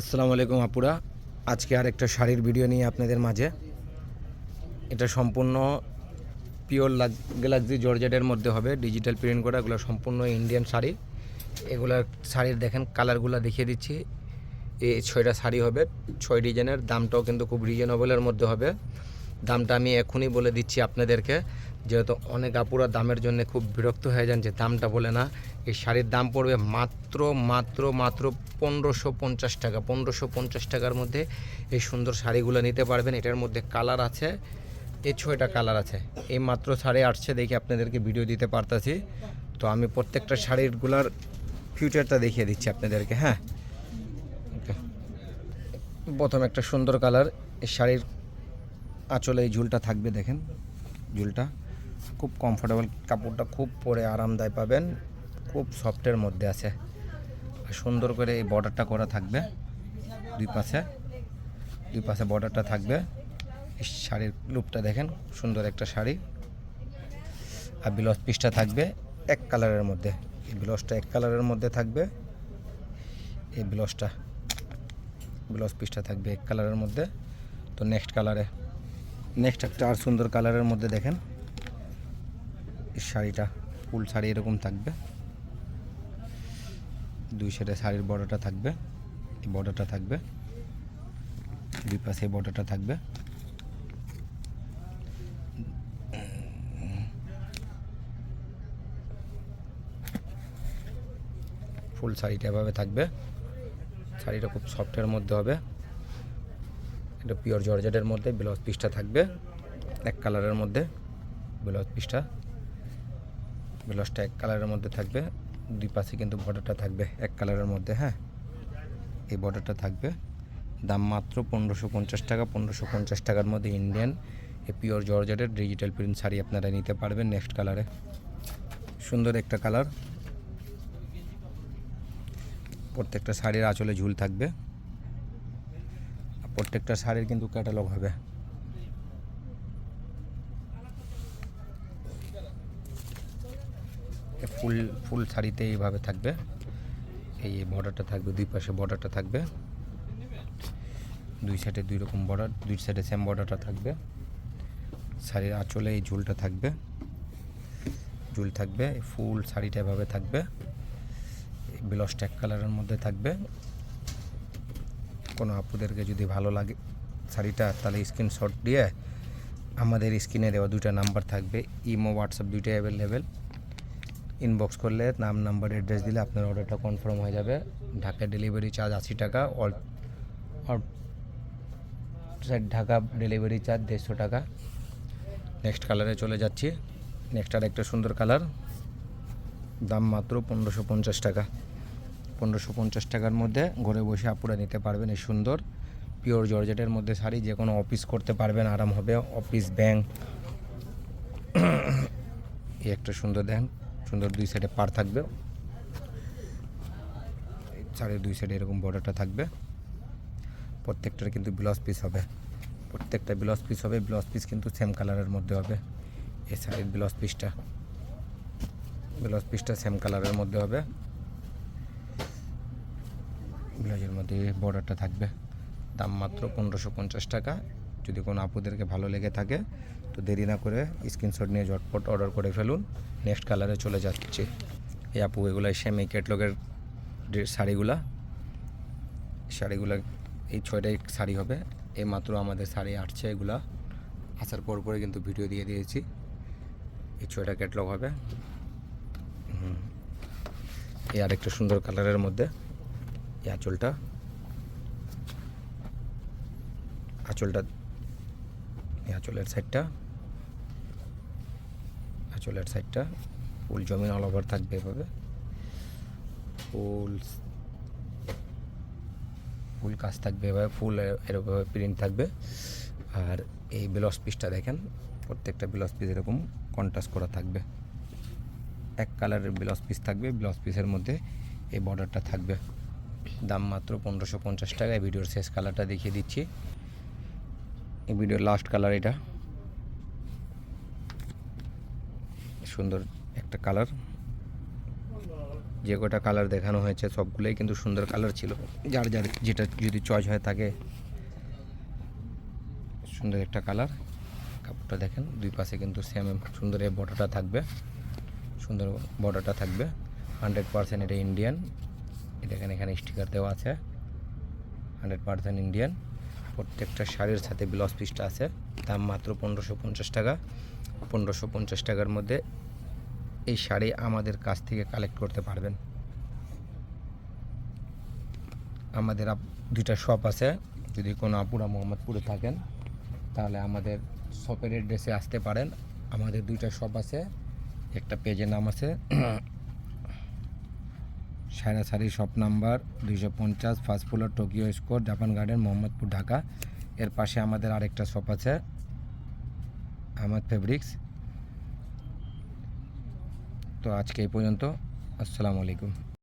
আসসালামু আলাইকুম আপুরা। আজকে আর একটা শাড়ির ভিডিও নিয়ে আপনাদের মাঝে। এটা সম্পূর্ণ পিওর গ্যালাক্সি জর্জেটের মধ্যে হবে। ডিজিটাল প্রিন্ট করা, এগুলো সম্পূর্ণ ইন্ডিয়ান শাড়ি। এগুলো শাড়ির দেখেন কালারগুলো দেখিয়ে দিচ্ছি। এই ছয়টা শাড়ি হবে। ছয় ডিজাইনের দামটাও কিন্তু খুব রিজনেবলের মধ্যে হবে। দামটা আমি এখনই বলে দিচ্ছি আপনাদেরকে। যেহেতু অনেক আপুরা দামের জন্য খুব বিরক্ত হয়ে যান যে দামটা বলে না, এই শাড়ির দাম পড়বে মাত্র মাত্র মাত্র পনেরোশো পঞ্চাশ টাকা। পনেরোশো পঞ্চাশ টাকার মধ্যে এই সুন্দর শাড়িগুলো নিতে পারবেন। এটার মধ্যে কালার আছে এই ছয়টা কালার আছে। এই মাত্র শাড়ি আসছে দেখে আপনাদেরকে ভিডিও দিতে পারতাছি। তো আমি প্রত্যেকটা শাড়িরগুলার ফিউচারটা দেখিয়ে দিচ্ছি আপনাদেরকে হ্যাঁ. প্রথম একটা সুন্দর কালার, এই শাড়ির আঁচলে এই ঝুলটা থাকবে, দেখেন, ঝুলটা। খুব কমফোর্টেবল কাপড়টা খুব পরে আরামদায় পাবেন, খুব সফটের মধ্যে আছে। আর সুন্দর করে এই বর্ডারটা করা থাকবে দুই পাশে। দুই পাশে বর্ডারটা থাকবে। এই শাড়ির লুকটা দেখেন, সুন্দর একটা শাড়ি। আর ব্লাউজ পিসটা থাকবে এক কালারের মধ্যে। এই ব্লাউজটা এক কালারের মধ্যে থাকবে। এই ব্লাউজটা ব্লাউজ পিসটা থাকবে এক কালারের মধ্যে। তো নেক্সট কালারে নেক্সট একটা আর সুন্দর কালারের মধ্যে দেখেন। শাড়িটা, ফুল শাড়ি এরকম থাকবে। দুই সাইডে শাড়ির বর্ডারটা থাকবে, এই বর্ডারটা থাকবে। দুই পাশে বর্ডারটা থাকবে। ফুল শাড়িটা এভাবে থাকবে। শাড়িটা খুব সফটের মধ্যে হবে। এটা পিওর জর্জেটের মধ্যে ব্লাউজ পিসটা থাকবে। এক কালারের মধ্যে ব্লাউজ পিসটা ব্লাউজটা এক কালারের মধ্যে থাকবে। দুই পাশে কিন্তু বর্ডারটা থাকবে এক কালারের মধ্যে হ্যাঁ? এই বর্ডারটা থাকবে। দাম মাত্র পনেরোশো পঞ্চাশ টাকা, পনেরোশো পঞ্চাশ টাকার মধ্যে ইন্ডিয়ান এই পিওর জর্জেটের ডিজিটাল প্রিন্ট শাড়ি আপনারা নিতে পারবেন নেক্সট কালারে সুন্দর একটা কালার প্রত্যেকটা শাড়ির আঁচলে ঝুল থাকবে। প্রত্যেকটা শাড়ির কিন্তু ক্যাটালগ হবে। ফুল ফুল শাড়িতে এইভাবে থাকবে। এই বর্ডারটা থাকবে, দুই পাশে বর্ডারটা থাকবে। দুই সাইডে দুই রকম বর্ডার, দুই সাইডে সেম বর্ডারটা থাকবে। শাড়ির আঁচলে এই ঝুলটা থাকবে। ঝুল থাকবে ফুল শাড়িটা এভাবে থাকবে। ব্লাউজ ট্যাক কালারের মধ্যে থাকবে। কোনো আপুদেরকে যদি ভালো লাগে শাড়িটা তাহলে স্ক্রিনশট দিয়ে আমাদের স্ক্রিনে দেওয়া দুইটা নাম্বার থাকবে। ইমো হোয়াটসঅ্যাপ দুইটাই অ্যাভেলেবেল ইনবক্স করলে নাম নাম্বার অ্যাড্রেস দিলে আপনার অর্ডারটা কনফার্ম হয়ে যাবে। ঢাকা ডেলিভারি চার্জ আশি টাকা অল ঢাকা ডেলিভারি চার্জ দেড়শো টাকা। নেক্সট কালারে চলে যাচ্ছি। নেক্সট আর একটা সুন্দর কালার দাম মাত্র পনেরোশো পঞ্চাশ টাকা। পনেরোশো পঞ্চাশ টাকার মধ্যে ঘরে বসে আপুরা নিতে পারবেন এই সুন্দর পিওর জর্জেটের মধ্যে শাড়ি। যে কোনো অফিস করতে পারবেন, আরাম হবে। অফিস ব্যাংক একটা সুন্দর দেন সুন্দর দুই সাইডে পার থাকবে। শাড়ির দুই সাইডে এরকম বর্ডারটা থাকবে। প্রত্যেকটার কিন্তু ব্লাউজ পিস হবে। প্রত্যেকটা ব্লাউজ পিস হবে ব্লাউজ পিস কিন্তু সেম কালারের মধ্যে হবে। এই শাড়ির ব্লাউজ পিসটা ব্লাউজ পিসটা সেম কালারের মধ্যে হবে। ব্লাউজের মধ্যে বর্ডারটা থাকবে। দাম মাত্র পনেরোশো পঞ্চাশ টাকা। যদি কোনো আপুদেরকে ভালো লেগে থাকে, তো দেরি না করে স্ক্রিনশট নিয়ে ঝটপট অর্ডার করে ফেলুন। নেক্সট কালারে চলে যাচ্ছে। এই আপু এগুলো সেম ক্যাটলগের শাড়িগুলা। শাড়িগুলা, এই ছয়টাই শাড়ি হবে। এই মাত্র আমাদের শাড়ি আসছে এগুলা। আসার পর পরে কিন্তু ভিডিও দিয়ে দিয়েছি। এই ছয়টা ক্যাটলগ হবে। এই আরেকটা সুন্দর কালারের মধ্যে এই আঁচলটা। আঁচলটা আঁচলের সাইডটা আঁচলের সাইডটা ফুল জমিন অল ওভার থাকবে এভাবে। ফুল ফুল কাজ থাকবে এভাবে। ফুল এরকমভাবে প্রিন্ট থাকবে। আর এই ব্লাউজ পিসটা দেখেন, প্রত্যেকটা ব্লাউজ পিস এরকম কন্ট্রাস্ট করা থাকবে। এক কালারের ব্লাউজ পিস থাকবে ব্লাউজ পিসের মধ্যে এই বর্ডারটা থাকবে। দাম মাত্র পনেরোশো পঞ্চাশ টাকা। এই ভিডিওর শেষ কালারটা দেখিয়ে দিচ্ছি। এই ভিডিওর লাস্ট কালার এটা। সুন্দর একটা কালার যে কটা কালার দেখানো হয়েছে, সবগুলোই কিন্তু সুন্দর কালার ছিল। যার যার যেটা যদি চয়েস হয় তাকে। সুন্দর একটা কালার কাপড়টা দেখেন, দুই পাশে কিন্তু সেম সুন্দর এই বর্ডারটা থাকবে। সুন্দর বর্ডারটা থাকবে। হান্ড্রেড পার্সেন্ট এটা ইন্ডিয়ান এটা এখানে এখানে স্টিকার দেওয়া আছে। হান্ড্রেড পার্সেন্ট ইন্ডিয়ান প্রত্যেকটা শাড়ির সাথে ব্লাউজ পিসটা আছে। দাম মাত্র পনেরোশো পঞ্চাশ টাকা। পনেরোশো পঞ্চাশ টাকার মধ্যে এই শাড়ি আমাদের কাছ থেকে কালেক্ট করতে পারবেন। আমাদের দুইটা শপ আছে। যদি কোনো আপুরা মোহাম্মদপুরে থাকেন, তাহলে আমাদের শপের অ্যাড্রেসে আসতে পারেন। আমাদের দুইটা শপ আছে। একটা পেজের নাম আছে। সারি শপ নাম্বার দুইশো পঞ্চাশ first floor Tokyo square Japan garden Mohammadpur, Dhaka. এর পাশে আমাদের আরেকটা শপ আছে, আহমদ ফেব্রিক্স। তো আজকে এই পর্যন্ত, আসসালামু আলাইকুম।